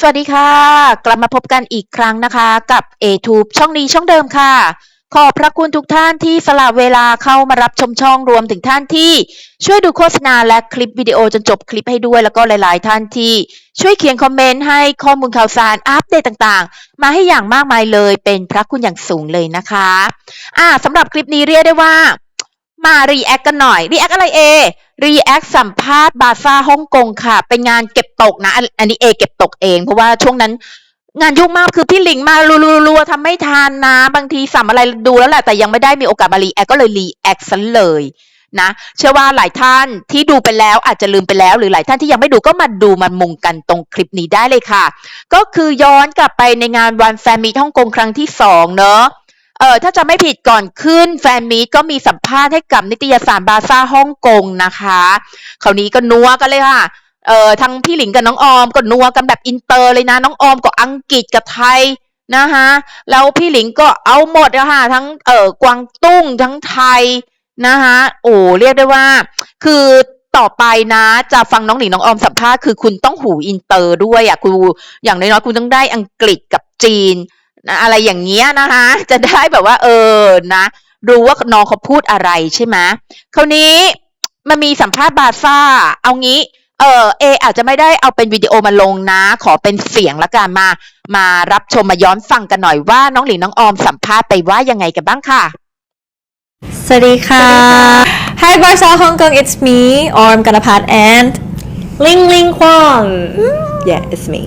สวัสดีค่ะ กลับมาพบกันอีกครั้งนะคะกับ a t u b e ช่องนี้ช่องเดิมค่ะ ขอบพระคุณทุกท่านที่สละเวลาเข้ามารับชมช่องรวมถึงท่านที่ช่วยดูโฆษณาและคลิปวิดีโอจนจบคลิปให้ด้วยแล้วก็หลาย ๆ ท่านที่ช่วยเขียนคอมเมนต์ให้ข้อมูลข่าวสารอัปเดตต่าง ๆ มาให้อย่างมากมายเลยเป็นพระคุณอย่างสูงเลยนะคะ อ่าสำหรับคลิปนี้เรียกได้ว่า มารีแอคกันหน่อยรีแอคอะไรเอรีแอคสัมภาษณ์บาซ่าฮ่องกงค่ะ เป็นงานเก็บตกนะ อันนี้เอเก็บตกเองเพราะว่าช่วงนั้นงานยุ่งมากคือพี่หลิงมารัวๆทำไม่ทันนะ บางทีสัมอะไรดูแล้วแหละแต่ยังไม่ได้มีโอกาสมารีแอคก็เลยรีแอคซะเลยนะเชื่อว่าหลายท่านที่ดูไปแล้วอาจจะลืมไปแล้ว หรือหลายท่านที่ยังไม่ดูก็มาดูมามุงกันตรงคลิปนี้ได้เลยค่ะ ก็คือย้อนกลับไปในงานวันแฟนมีตฮ่องกงครั้งที่สองเนอะ เออถ้าจะไม่ผิดก่อนขึ้นแฟนมีตก็มีสัมภาษณ์ให้กับนิตยสารบาซ่าฮ่องกงนะคะคราวนี้ก็นัวกันเลยค่ะเออทั้งพี่หลิงกับน้องออมก็นัวกันแบบอินเตอร์เลยนะ น้องออมก็อังกฤษกับไทยนะคะแล้วพี่หลิงก็เอาหมดอะค่ะทั้งเออกวางตุ้งทั้งไทยนะคะโอ้เรียกได้ว่า คือต่อไปนะจะฟังน้องหลิงน้องออมสัมภาษณ์คือคุณต้องหูอินเตอร์ด้วยอะคุณอย่างน้อยๆคุณต้องได้อังกฤษกับจีน อะไรอย่างเงี้ยนะคะ จะได้แบบว่า เออนะรู้ว่าน้องเขาพูดอะไรใช่ไหมคราวนี้มันมีสัมภาษณ์บาซ่า เอางี้เออเออาจจะไม่ได้เอาเป็นวิดีโอมาลงนะ ขอเป็นเสียงละกันมา มารับชมมาย้อนฟังกันหน่อยว่าน้องหลิงน้องออมสัมภาษณ์ไปว่ายังไงกันบ้างค่ะ สวัสดีค่ะ Hi Barca Hong Kong it's me Orm Ganapat and Ling Ling Kwang. Yeah, it's me.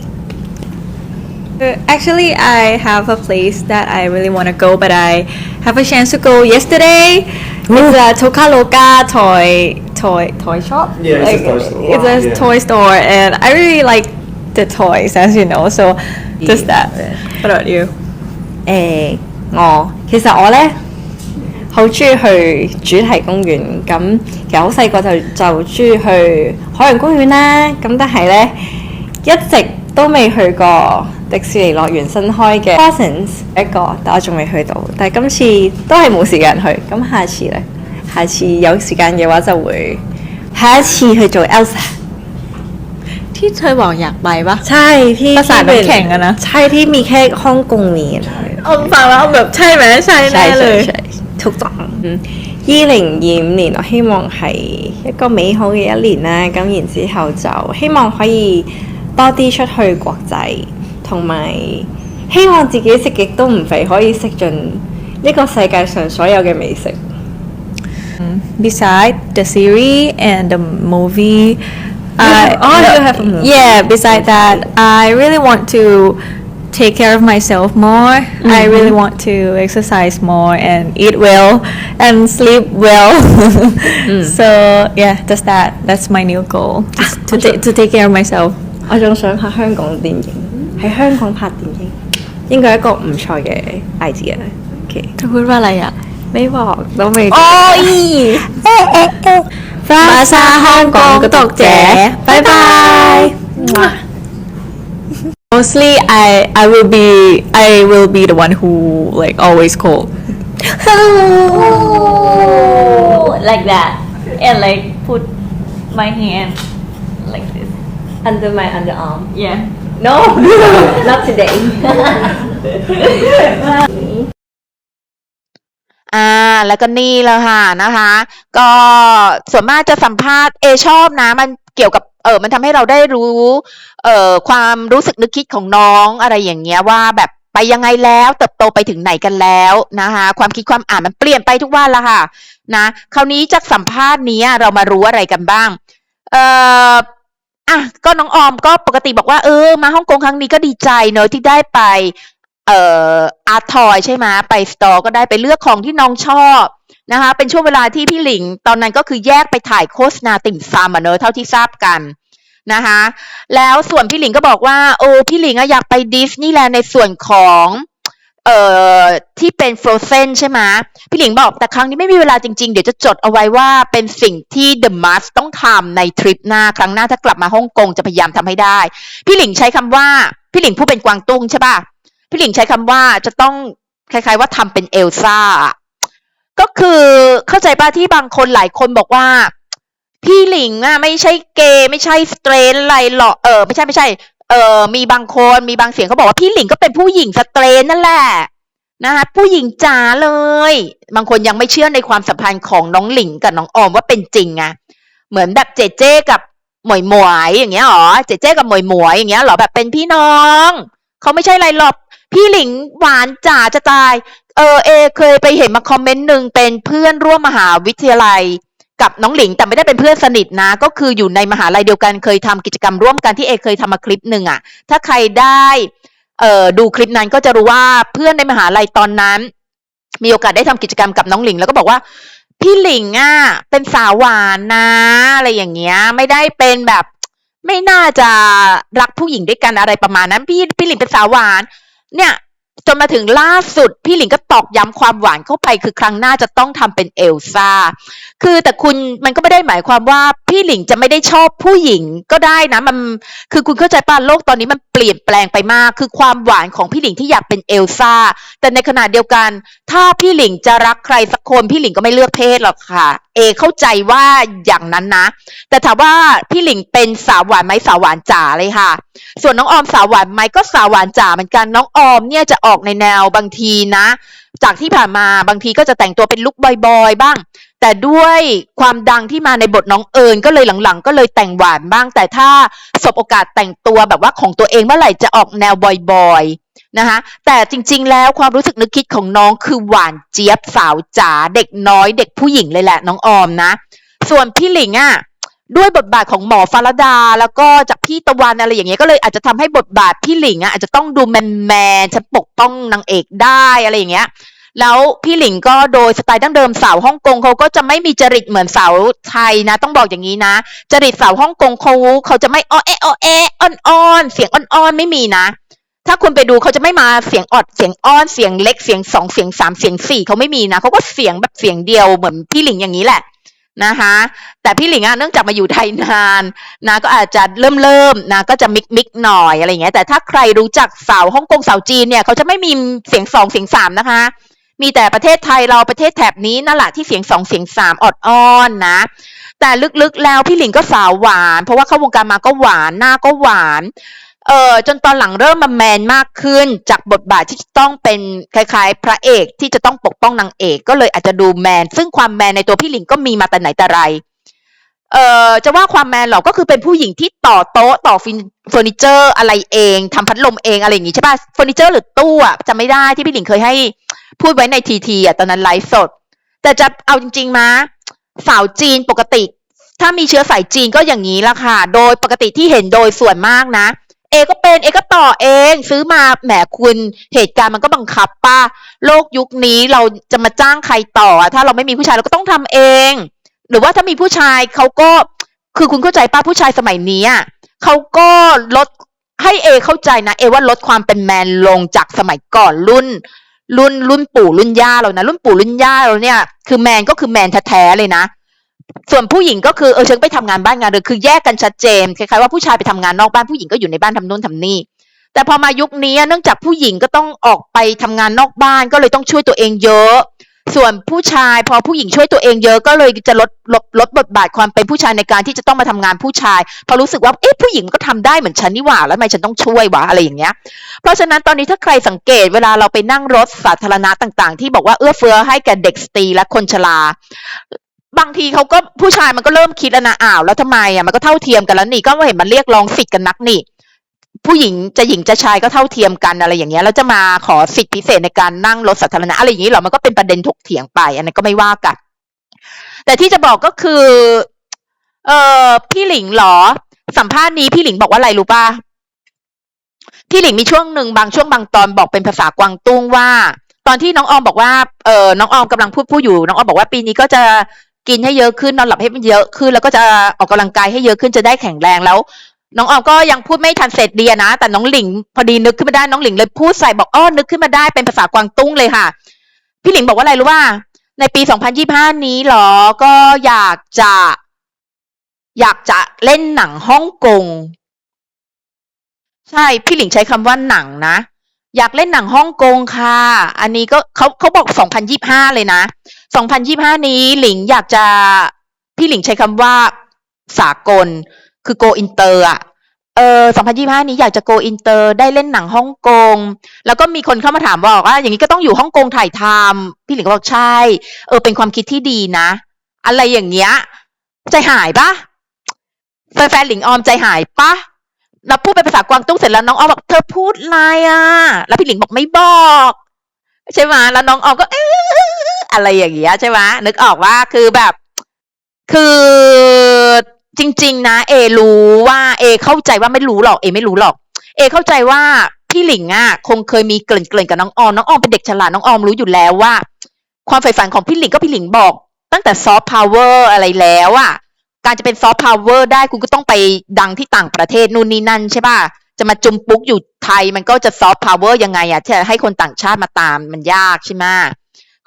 Uh, actually I have a place that I really want to go but I have a chance to go yesterday it's a Toka Loka toy toy toy shop Yeah, it's a toy store. it's a Yeah. toy store and I really like the toys as you know so just that what about you 诶、我其实我咧好中意去主题公园，咁其实好细个就就中意去海洋公园啦。咁但系咧一直都未去过 迪士尼乐园新开嘅 Cousins 一个，但我仲未去到。但系今次都系冇时间去，咁下次咧，下次有时间嘅话就会下一次去做 Elsa。 ที่เธอบอกอยากไปปะ ใช่ที่ ภาษาน้ำแข็งอะนะ ใช่ที่มีแค่ฮ่องกงมีอะ ออมฟังแล้วแบบใช่ไหมใช่แน่เลย ใช่ถูกต้อง二零二五年我希望系一个美好嘅一年啦，咁然之后就希望可以多啲出去国际， 同埋希望自己食极都唔肥，可以食尽呢个世界上所有嘅美食。 beside the series and the movie I, oh, you have a movie. yeah beside that I really want to take care of myself more I really want to exercise more and eat well and sleep well so yeah just that that's my new goal just to, ta- to take care of myself 我仲想拍香港电影， 喺香港拍電影，應該一個唔錯嘅 idea。OK，佢會話嚟啊？美王都未。哦咦！花沙香港嘅讀者，拜拜。Mostly, I I will be I will be the one who like always call. Hello, like that, and like put my hand like this under my underarm. Yeah. No, not today. อ่าแล้วก็นี่แล้วค่ะนะคะ ก็ส่วนมากจะสัมภาษณ์เอชอบนะ มันเกี่ยวกับเออมันทำให้เราได้รู้ เอ่อความรู้สึกนึกคิดของน้องอะไรอย่างเงี้ยว่าแบบไปยังไงแล้ว เติบโตไปถึงไหนกันแล้วนะคะความคิดความอ่านมันเปลี่ยนไปทุกวันละค่ะนะคราวนี้จากสัมภาษณ์นี้เรามารู้อะไรกันบ้าง เอ่อ อะก็น้องออมก็ปกติบอกว่าเออมาฮ่องกงครั้งนี้ก็ดีใจเนอะที่ได้ไป เอ่ออาร์ทอยใช่ไหมไปสตอร์ก็ได้ไปเลือกของที่น้องชอบนะคะ เป็นช่วงเวลาที่พี่หลิง ตอนนั้นก็คือแยกไปถ่ายโฆษณาติ่มซำอะเนอะเท่าที่ทราบกันนะคะ แล้วส่วนพี่หลิงก็บอกว่า โอ้พี่หลิงอะอยากไปดิสนีย์แลนด์ในส่วนของ เอ่อที่เป็นฟร o เซนใช่ไหมพี่หลิงบอกแต่ครั้งนี้ไม่มีเวลาจริง ๆ เดี๋ยวจะจดเอาไว้ว่าเป็นสิ่งที่ The Must ต้องทำในทริปหน้า ครั้งหน้าถ้ากลับมาฮ่องกงจะพยายามทำให้ได้ พี่หลิงใช้คำว่า พี่หลิงพูดเป็นกวางตุ้งใช่ป่ะ พี่หลิงใช้คำว่าจะต้องคล้ายๆว่าทำเป็นเอลซ่า ก็คือเข้าใจป่ะที่บางคนหลายคนบอกว่า พี่หลิงอะไม่ใช่เกย์ไม่ใช่สเตรนอะไรหรอกเออไม่ใช่ไม่ใช่ เออมีบางคนมีบางเสียงเขาบอกว่าพี่หลิงก็เป็นผู้หญิงสเตรนนั่นแหละนะคะผู้หญิงจ๋าเลย บางคนยังไม่เชื่อในความสัมพันธ์ของน้องหลิงกับน้องออมว่าเป็นจริงอะเหมือนแบบเจเจกับหมวยหมวยอย่างเงี้ยหรอเจเจกับหมวยหมวยอย่างเงี้ยหรอแบบเป็นพี่น้องเขาไม่ใช่อะไรหรอกพี่หลิงหวานจ๋าจะตาย เออเอ เคยไปเห็นมาคอมเมนต์หนึ่งเป็นเพื่อนร่วมมหาวิทยาลัย กับน้องหลิงแต่ไม่ได้เป็นเพื่อนสนิทนะ ก็คืออยู่ในมหาลัยเดียวกันเคยทำกิจกรรมร่วมกันที่เอเคยทำมาคลิปหนึ่งอะถ้าใครได้เออดูคลิปนั้นก็จะรู้ว่าเพื่อนในมหาลัยตอนนั้น มีโอกาสได้ทำกิจกรรมกับน้องหลิง แล้วก็บอกว่าพี่หลิงอะเป็นสาวหวานนะอะไรอย่างเงี้ย ไม่ได้เป็นแบบไม่น่าจะรักผู้หญิงด้วยกันอะไรประมาณนั้น พี่พี่หลิงเป็นสาวหวาน เนี่ยจนมาถึงล่าสุด พี่หลิงก็ตอกย้ำความหวานเข้าไปคือครั้งหน้าจะต้องทำเป็นเอลซ่า คือแต่คุณมันก็ไม่ได้หมายความว่าพี่หลิงจะไม่ได้ชอบผู้หญิงก็ได้นะมันคือคุณเข้าใจป่ะโลกตอนนี้มันเปลี่ยนแปลงไปมาก คือความหวานของพี่หลิงที่อยากเป็นเอลซ่า แต่ในขณะเดียวกัน ถ้าพี่หลิงจะรักใครสักคนพี่หลิงก็ไม่เลือกเพศหรอกค่ะ เอเข้าใจว่าอย่างนั้นนะ แต่ถามว่าพี่หลิงเป็นสาวหวานไหมสาวหวานจ๋าเลยค่ะ ส่วนน้องออมสาวหวานไหมก็สาวหวานจ๋าเหมือนกันน้องออมเนี่ยจะออกในแนวบางทีนะ จากที่ผ่านมาบางทีก็จะแต่งตัวเป็นลุคบอยๆบ้าง แต่ด้วยความดังที่มาในบทน้องเอิญก็เลยหลังๆ ก็เลยแต่งหวานบ้าง แต่ถ้าสบโอกาสแต่งตัวแบบว่าของตัวเองเมื่อไหร่จะออกแนวบอยๆนะคะแต่จริงๆ แล้วความรู้สึกนึกคิดของน้องคือหวานเจี๊ยบสาวจ๋าเด็กน้อยเด็กผู้หญิงเลยแหละน้องออมนะ ส่วนพี่หลิงอะด้วยบทบาทของหมอฟารดา แล้วก็จากพี่ตะวันอะไรอย่างเงี้ยก็เลยอาจจะทำให้บทบาทพี่หลิงอะอาจจะต้องดูแมนแมนๆฉันปกป้องนางเอกได้อะไรอย่างเงี้ย แล้วพี่หลิงก็โดยสไตล์ดั้งเดิมสาวฮ่องกงเขาก็จะไม่มีจริตเหมือนสาวไทยนะ ต้องบอกอย่างนี้นะ จริตสาวฮ่องกงเขาเขาจะไม่อ้อแอะอ้อแอะอ่อนๆเสียงอ่อนๆไม่มีนะ ถ้าคุณไปดูเขาจะไม่มาเสียงออดเสียงอ้อนเสียงเล็กเสียงสองเสียงสามเสียงสี่เขาไม่มีนะเขาก็เสียงแบบเสียงเดียวเหมือนพี่หลิงอย่างนี้แหละนะคะแต่พี่หลิงอะเนื่องจากมาอยู่ไทยนานนะก็อาจจะเริ่มเริ่มนะก็จะมิกมิกหน่อยอะไรอย่างเงี้ยแต่ถ้าใครรู้จักสาวฮ่องกงสาวจีนเนี่ยเขาจะไม่มีเสียงสองเสียงสามนะคะ มีแต่ประเทศไทยเราประเทศแถบนี้นั่นแหละที่เสียงสองเสียงสามอดอ้อนนะ แต่ลึกๆแล้วพี่หลิงก็สาวหวาน เพราะว่าเข้าวงการมาก็หวานหน้าก็หวานเออจนตอนหลังเริ่มมาแมนมากขึ้น จากบทบาทที่ต้องเป็นคล้ายๆ พระเอกที่จะต้องปกป้องนางเอกก็เลยอาจจะดูแมน ซึ่งความแมนในตัวพี่หลิงก็มีมาแต่ไหนแต่ไรเอ่อจะว่าความแมนหรอก็คือเป็นผู้หญิงที่ต่อโต๊ะต่อฟินเฟอร์นิเจอร์อะไรเองทำพัดลมเองอะไรอย่างงี้ใช่ป่ะเฟอร์นิเจอร์หรือตู้อะจำไม่ได้ที่พี่หลิงเคยให้ พูดไว้ในทีทีอะตอนนั้นไลฟ์สด แต่จะเอาจริงๆมาสาวจีนปกติ ถ้ามีเชื้อสายจีนก็อย่างนี้ละค่ะ โดยปกติที่เห็นโดยส่วนมากนะ เอก็เป็นเอก็ต่อเอง ซื้อมาแหมคุณเหตุการณ์มันก็บังคับป้าโลกยุคนี้เราจะมาจ้างใครต่อ ถ้าเราไม่มีผู้ชายเราก็ต้องทำเอง หรือว่าถ้ามีผู้ชายเขาก็คือคุณเข้าใจป้าผู้ชายสมัยนี้อะเขาก็ลดให้เอเข้าใจนะ เอว่าลดความเป็นแมนลงจากสมัยก่อนรุ่น รุ่นรุ่นปู่รุ่นย่าเรานะรุ่นปู่รุ่นย่าเราเนี่ยคือแมนก็คือแมนแท้ๆเลยนะส่วนผู้หญิงก็คือเออเชิงไปทำงานบ้านงานเรือนคือแยกกันชัดเจนคล้ายๆว่าผู้ชายไปทำงานนอกบ้านผู้หญิงก็อยู่ในบ้านทำนู่นทำนี่ แต่พอมายุคนี้เนื่องจากผู้หญิงก็ต้องออกไปทำงานนอกบ้านก็เลยต้องช่วยตัวเองเยอะ ส่วนผู้ชายพอผู้หญิงช่วยตัวเองเยอะก็เลยจะลดลดลดบทบาทความเป็นผู้ชายในการที่จะต้องมาทำงานผู้ชาย พอรู้สึกว่าเอ๊ะผู้หญิงก็ทำได้เหมือนฉันนี่หว่า แล้วทำไมฉันต้องช่วยวะอะไรอย่างเงี้ย เพราะฉะนั้นตอนนี้ถ้าใครสังเกตเวลาเราไปนั่งรถสาธารณะต่างๆ ที่บอกว่าเอื้อเฟื้อให้แก่เด็กสตรีและคนชราบางทีเขาก็ผู้ชายมันก็เริ่มคิดแล้วนะอ้าวแล้วทำไมอะมันก็เท่าเทียมกันแล้วนี่ก็เห็นมันเรียกร้องสิทธิ์กันนักนี่ ผู้หญิงจะหญิงจะชายก็เท่าเทียมกันอะไรอย่างเงี้ยแล้วจะมาขอสิทธิพิเศษในการนั่งรถสาธารณะอะไรอย่างนี้เหรอมันก็เป็นประเด็นถกเถียงไป อันนั้นก็ไม่ว่ากัน แต่ที่จะบอกก็คือ เออพี่หลิงเหรอ สัมภาษณ์นี้พี่หลิงบอกว่าอะไรรู้ป่ะพี่หลิงมีช่วงหนึ่งบางช่วงบางตอนบอกเป็นภาษากวางตุ้งว่า ตอนที่น้องออมบอกว่าเออน้องออมกำลังพูดพูดอยู่ น้องออมบอกว่าปีนี้ก็จะกินให้เยอะขึ้นนอนหลับให้เยอะขึ้น แล้วก็จะออกกำลังกายให้เยอะขึ้นจะได้แข็งแรงแล้ว น้องออมก็ยังพูดไม่ทันเสร็จดีนะ แต่น้องหลิงพอดีนึกขึ้นมาได้น้องหลิงเลยพูดใส่บอกอ้อนึกขึ้นมาได้เป็นภาษากวางตุ้งเลยค่ะ พี่หลิงบอกว่าอะไรรู้ว่า ในปี 2025 นี้เหรอก็อยากจะ อยากจะเล่นหนังฮ่องกงใช่ พี่หลิงใช้คำว่าหนังนะ อยากเล่นหนังฮ่องกงค่ะ อันนี้ก็เขาเขาบอก 2025 เลยนะ 2025 นี้หลิงอยากจะ พี่หลิงใช้คำว่าสากล คือ go inter อะเอออ2025 นี้อยากจะ go inter ได้เล่นหนังฮ่องกง แล้วก็มีคนเข้ามาถามบอกว่า อย่างนี้ก็ต้องอยู่ฮ่องกงถ่ายทำพี่หลิงก็บอกใช่ เออ เป็นความคิดที่ดีนะ อะไรอย่างเงี้ย ใจหายปะแฟนๆหลิงออมใจหายปะเราพูดเป็นภาษากวางตุ้งเสร็จแล้วน้องออมบอกเธอพูดอะไรอะ แล้วพี่หลิงบอกไม่บอก ใช่ไหมแล้วน้องออมก็เอ๊ะอะไรอย่างเงี้ยใช่ไหมนึกออกว่าคือแบบ คือ จริง ๆ นะ เอรู้ว่าเอ เข้าใจว่าไม่รู้หรอกเอไม่รู้หรอก เอเข้าใจว่าพี่หลิงอะคงเคยมีเกริ่นๆกับน้องออมน้องออมเป็นเด็กฉลาดน้องออมรู้อยู่แล้วว่า ความใฝ่ฝันของพี่หลิงก็พี่หลิงบอก ตั้งแต่ซอฟต์พาวเวอร์อะไรแล้วอะการจะเป็นซอฟต์พาวเวอร์ได้คุณก็ต้องไปดังที่ต่างประเทศนู่นนี่นั่นใช่ป่ะจะมาจุมปุ๊กอยู่ไทยมันก็จะซอฟต์พาวเวอร์ยังไงอะที่จะให้คนต่างชาติมาตามมันยากใช่ไหม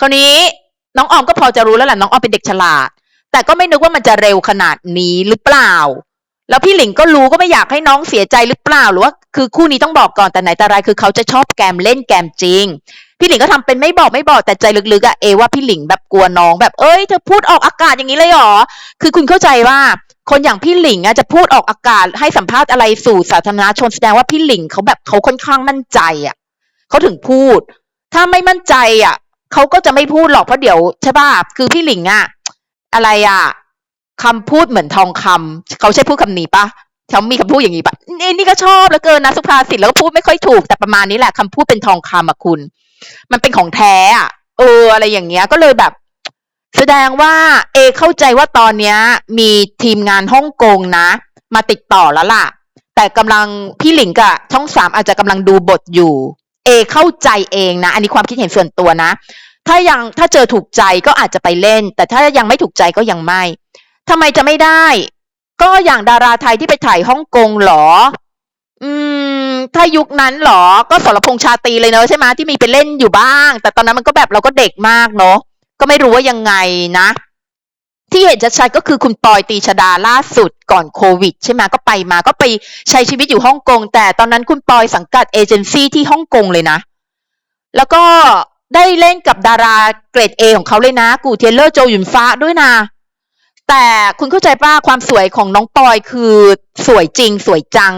คราวนี้น้องออมก็พอจะรู้แล้วแหละน้องออมเป็นเด็กฉลาด แต่ก็ไม่นึกว่ามันจะเร็วขนาดนี้หรือเปล่า แล้วพี่หลิงก็รู้ก็ไม่อยากให้น้องเสียใจหรือเปล่าหรือว่าคือคู่นี้ต้องบอกก่อนแต่ไหนแต่ไรคือเขาจะชอบแกมเล่นแกมจริง พี่หลิงก็ทำเป็นไม่บอกไม่บอกแต่ใจลึกๆอะเอว่าพี่หลิงแบบกลัวน้องแบบเอ้ยเธอพูดออกอากาศอย่างนี้เลยหรอคือคุณเข้าใจว่าคนอย่างพี่หลิงอะจะพูดออกอากาศให้สัมภาษณ์อะไรสู่สาธารณชนแสดงว่าพี่หลิงเขาแบบเขาค่อนข้างมั่นใจอะเขาถึงพูด ถ้าไม่มั่นใจอะเขาก็จะไม่พูดหรอกเพราะเดี๋ยวใช่ป่ะคือพี่หลิงอะ อะไรอะคำพูดเหมือนทองคำเขาใช้พูดคำนี้ปะเขามีคำพูดอย่างนี้ปะนี่นี่ก็ชอบเหลือเกินนะสุภาษิตแล้วก็พูดไม่ค่อยถูกแต่ประมาณนี้แหละคำพูดเป็นทองคำอะคุณ มันเป็นของแท้อะเออ อะไรอย่างเงี้ยก็เลยแบบ แสดงว่า เอ เข้าใจว่าตอนเนี้ย มีทีมงานฮ่องกงนะ มาติดต่อแล้วล่ะ แต่กำลังพี่หลิงกับช่องสามอาจจะกำลังดูบทอยู่ เอ เข้าใจเองนะ อันนี้ความคิดเห็นส่วนตัวนะ ถ้ายังถ้าเจอถูกใจก็อาจจะไปเล่น แต่ถ้ายังไม่ถูกใจก็ยังไม่ทำไมจะไม่ได้ ก็อย่างดาราไทยที่ไปถ่ายฮ่องกงหรอ อืม ถ้ายุคนั้นหรอ ก็สรพงษ์ชาตรีเลยเนอะใช่ไหมที่มีไปเล่นอยู่บ้าง แต่ตอนนั้นมันก็แบบเราก็เด็กมากเนอะก็ไม่รู้ว่ายังไงนะ ที่เห็นชัดๆก็คือคุณปอยตีชดาล่าสุดก่อนโควิด ใช่ไหมก็ไปมาก็ไปใช้ชีวิตอยู่ฮ่องกง แต่ตอนนั้นคุณปอยสังกัดเอเจนซี่ที่ฮ่องกงเลยนะ แล้วก็ ได้เล่นกับดาราเกรดเอของเขาเลยนะ กูเทเลอร์โจหยุนฟ้าด้วยนะ แต่คุณเข้าใจป้าความสวยของน้องปอยคือสวยจริงสวยจัง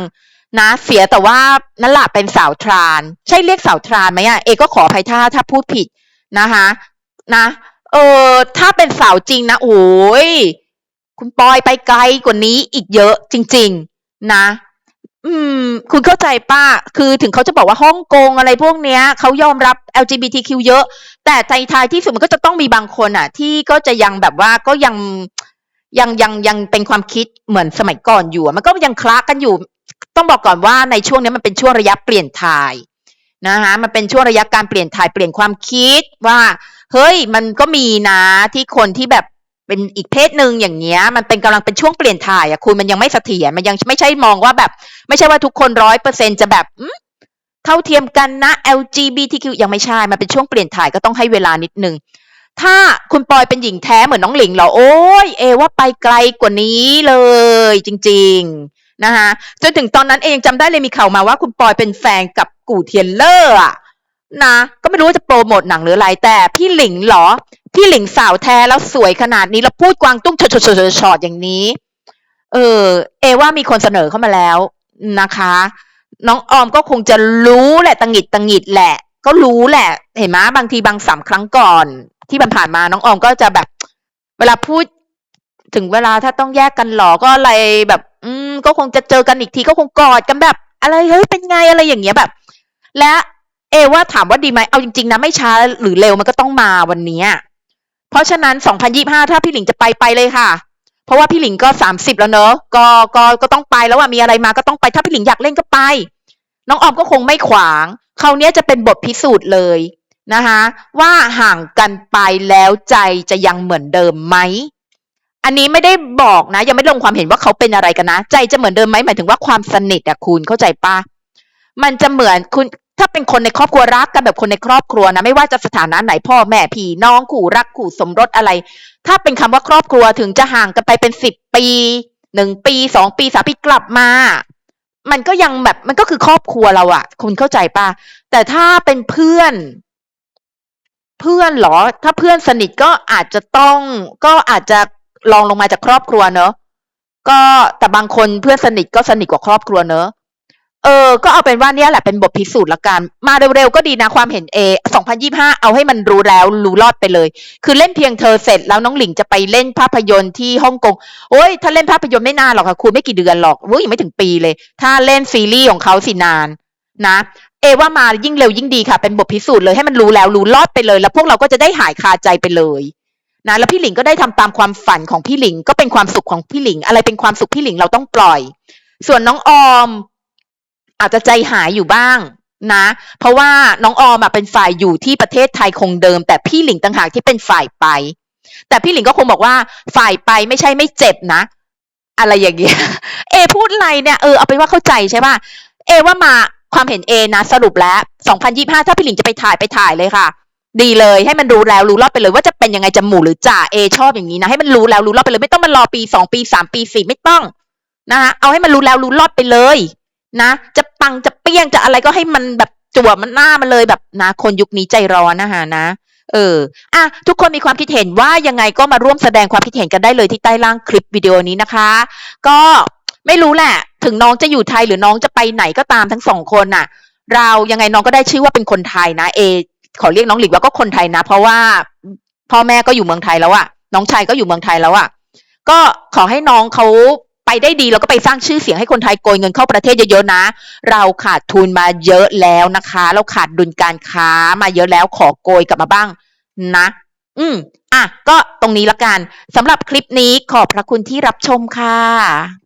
นะ เสียแต่ว่านั่นแหละเป็นสาวทราน ใช่เรียกสาวทรานไหมอะเอก็ขออภัยถ้าถ้าพูดผิดนะคะนะเออถ้าเป็นสาวจริงนะโอ้ยคุณปอยไปไกลกว่านี้อีกเยอะจริง ๆ นะ อืม คุณเข้าใจป้า คือถึงเขาจะบอกว่าฮ่องกงอะไรพวกเนี้ยเขายอมรับ LGBTQ เยอะ แต่ใจท้ายที่สุดมันก็จะต้องมีบางคนอะ ที่ก็จะยังแบบว่าก็ยังยังยังยังเป็นความคิดเหมือนสมัยก่อนอยู่มันก็ยังคลากันอยู่ ต้องบอกก่อนว่าในช่วงนี้มันเป็นช่วงระยะเปลี่ยนถ่ายนะคะมันเป็นช่วงระยะการเปลี่ยนถ่ายเปลี่ยนความคิดว่า เฮ้ย มันก็มีนะที่คนที่แบบ เป็นอีกเพศหนึ่งอย่างเงี้ย มันเป็นกำลังเป็นช่วงเปลี่ยนถ่ายอะคุณมันยังไม่เสถียรมันยังไม่ใช่มองว่าแบบ ไม่ใช่ว่าทุกคนร้อยเปอร์เซ็นจะแบบเท่าเทียมกันนะ LGBTQ ยังไม่ใช่ มันเป็นช่วงเปลี่ยนถ่ายก็ต้องให้เวลานิดนึงถ้าคุณปอยเป็นหญิงแท้เหมือนน้องหลิงเหรอ โอ้ยเอว่าไปไกลกว่านี้เลยจริง ๆนะคะจนถึงตอนนั้นเองจำได้เลยมีข่าวมาว่าคุณปอยเป็นแฟนกับกู่เทียนเลอร์อะ นะก็ไม่รู้ว่าจะโปรโมทหนังหรืออะไร แต่พี่หลิงเหรอ พี่หลิงสาวแท้แล้วสวยขนาดนี้แล้วพูดกวางตุ้งชดชดชดชดอย่างนี้ เออ เอว่ามีคนเสนอเข้ามาแล้วนะคะ น้องออมก็คงจะรู้แหละตังหิดตังหิดแหละ ก็รู้แหละ เห็นไหมบางทีบางสามครั้งก่อน ที่ผ่านมาน้องออมก็จะแบบ เวลาพูด ถึงเวลาถ้าต้องแยกกันหรอก็อะไรแบบ อืม ก็คงจะเจอกันอีกทีก็คงกอดกันแบบ อะไรเฮ้ยเป็นไงอะไรอย่างเงี้ยแบบ และ เอว่าถามว่าดีไหมเอาจริงๆนะไม่ช้าหรือเร็วมันก็ต้องมาวันนี้ เพราะฉะนั้น 2025 ถ้าพี่หลิงจะไปไปเลยค่ะ เพราะว่าพี่หลิงก็ 30 แล้วเนอะก็ก็ก็ต้องไปแล้วว่ามีอะไรมาก็ต้องไปถ้าพี่หลิงอยากเล่นก็ไป น้องออมก็คงไม่ขวางคราวเนี้ยจะเป็นบทพิสูจน์เลยนะคะว่าห่างกันไปแล้วใจจะยังเหมือนเดิมไหมอันนี้ไม่ได้บอกนะ ยังไม่ลงความเห็นว่าเขาเป็นอะไรกันนะ ใจจะเหมือนเดิมไหมหมายถึงว่าความสนิทอะคุณเข้าใจปะมันจะเหมือนคุณ ถ้าเป็นคนในครอบครัวรักกันแบบคนในครอบครัวนะไม่ว่าจะสถานะไหนพ่อแม่พี่น้องขู่รักขู่สมรสอะไร ถ้าเป็นคำว่าครอบครัวถึงจะห่างกันไปเป็นสิบปีหนึ่งปีสองปีสามปีกลับมา มันก็ยังแบบมันก็คือครอบครัวเราอะคุณเข้าใจปะแต่ถ้าเป็นเพื่อน เพื่อนเหรอ ถ้าเพื่อนสนิทก็อาจจะต้อง ก็อาจจะลองลงมาจากครอบครัวเนอะก็แต่บางคนเพื่อนสนิทก็สนิทกว่าครอบครัวเนอะ เออ ก็เอาเป็นว่าเนี่ยแหละเป็นบทพิสูจน์ละกัน มาเร็วๆก็ดีนะความเห็นเอ2025 เอาให้มันรู้แล้วรู้รอดไปเลย คือเล่นเพียงเธอเสร็จแล้วน้องหลิงจะไปเล่นภาพยนตร์ที่ฮ่องกง โอ้ยถ้าเล่นภาพยนตร์ไม่นานหรอกค่ะคุณไม่กี่เดือนหรอกเว้ยยังไม่ถึงปีเลย ถ้าเล่นซีรีส์ของเขาสินานนะ เอว่ามายิ่งเร็วยิ่งดีค่ะ เป็นบทพิสูจน์เลยให้มันรู้แล้วรู้รอดไปเลย แล้วพวกเราก็จะได้หายคาใจไปเลยนะแล้วพี่หลิงก็ได้ทำตามความฝันของพี่หลิงก็เป็นความสุขของพี่หลิง อะไรเป็นความสุขพี่หลิงเราต้องปล่อย ส่วนน้องออม อาจจะใจหายอยู่บ้างนะ เพราะว่าน้องออมเป็นฝ่ายอยู่ที่ประเทศไทยคงเดิม แต่พี่หลิงต่างหากที่เป็นฝ่ายไป แต่พี่หลิงก็คงบอกว่าฝ่ายไปไม่ใช่ไม่เจ็บนะ อะไรอย่างเงี้ยเอ พูดอะไรเนี่ยเออเอาไปนว่าเข้าใจใช่ป่ะเอว่ามาความเห็นเอนะสรุปแล้ว 2025 ถ้าพี่หลิงจะไปถ่ายไปถ่ายเลยค่ะ ดีเลยให้มันรู้แล้วรู้รอบไปเลยว่าจะเป็นยังไงจะหมู่หรือจ่าเอชอบอย่างนี้นะให้มันรู้แล้วรู้รอบไปเลยไม่ต้องมารอปีสองปีสามปีสี่ไม่ต้องนะคะเอาให้มันรู้แล้วรู้รอบไปเลยนะ จะ ปังจะเปี้ยงจะอะไรก็ให้มันแบบจั่วมันหน้ามันเลยแบบนะคนยุคนี้ใจร้อนนะคะนะ เอออะทุกคนมีความคิดเห็นว่ายังไงก็มาร่วมแสดงความคิดเห็นกันได้เลยที่ใต้ล่างคลิปวิดีโอนี้นะคะ ก็ไม่รู้แหละ ถึงน้องจะอยู่ไทยหรือน้องจะไปไหนก็ตามทั้งสองคนน่ะ เรายังไงน้องก็ได้ชื่อว่าเป็นคนไทยนะเอ ขอเรียกน้องหลิงว่าก็คนไทยนะ เพราะว่าพ่อแม่ก็อยู่เมืองไทยแล้วอะน้องชายก็อยู่เมืองไทยแล้วอะก็ขอให้น้องเขา ไปได้ดีเราก็ไปสร้างชื่อเสียงให้คนไทยโกยเงินเข้าประเทศเยอะๆนะ เราขาดทุนมาเยอะแล้วนะคะ เราขาดดุลการค้ามาเยอะแล้วขอโกยกลับมาบ้างนะ อืมอะก็ตรงนี้ละกันสำหรับคลิปนี้ขอบพระคุณที่รับชมค่ะ